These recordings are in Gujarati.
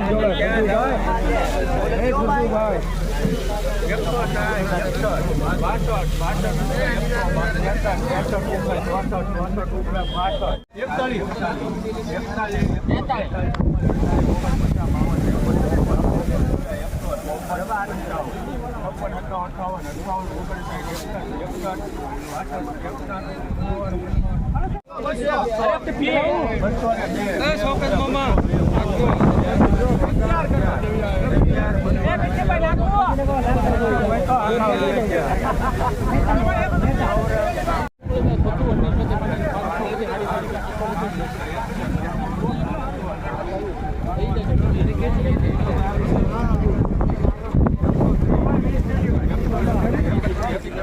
નામ જોડે ગુરુભાઈ એ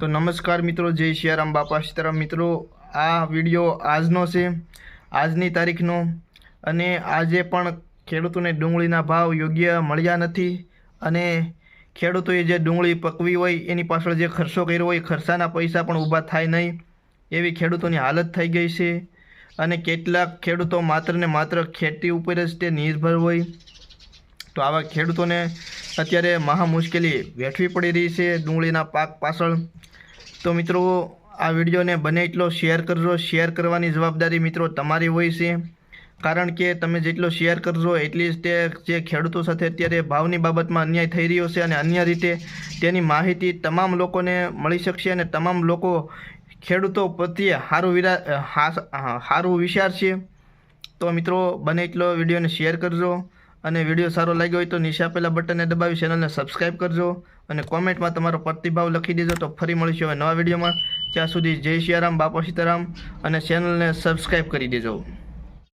તો નમસ્કાર મિત્રો, જય સિયારામ બાપા સીતારામ. મિત્રો, આ વીડિયો આજનો છે, આજની તારીખનો. અને આજે પણ ખેડૂતોને ડુંગળીના ભાવ યોગ્ય મળ્યા નથી. અને ખેડૂતોએ જે ડુંગળી પકવી હોય, એની પાછળ જે ખર્ચો કર્યો હોય, ખર્ચાના પૈસા પણ ઊભા થાય નહીં. એવી ખેડૂતોની હાલત થઈ ગઈ છે અને કેટલાક ખેડૂતો માત્ર ને માત્ર ખેતી ઉપર જ તે નિર્ભર હોય. તો આવા ખેડૂતોને અત્યારે મહા મુશ્કેલી વેઠવી પડી રહી છે ડુંગળીના પાક પાછળ. તો મિત્રો, આ વિડીયોને બને એટલો શેર કરજો. શેર કરવાની જવાબદારી મિત્રો તમારી હોય છે. કારણ કે તમે જેટલો શેર કરશો એટલી જ તે જે ખેડૂતો સાથે અત્યારે ભાવની બાબતમાં અન્યાય થઈ રહ્યો છે અને અન્ય રીતે તેની માહિતી તમામ લોકોને મળી શકશે અને તમામ લોકો ખેડૂતો પ્રત્યે સારું વિરા સારું સારું વિચારશે તો મિત્રો, બને એટલો વિડીયોને શેર કરજો અને વીડિયો સારો લાગ્યો હોય તો નીચે આપેલા બટનને દબાવી ચેનલને સબસ્ક્રાઈબ કરજો અને કોમેન્ટમાં તમારો પ્રતિભાવ લખી દેજો તો ફરી મળીશું હવે નવા વિડીયોમાં. ત્યાં સુધી જય સિયારામ બાપા સીતારામ અને ચેનલને સબસ્ક્રાઈબ કરી દેજો.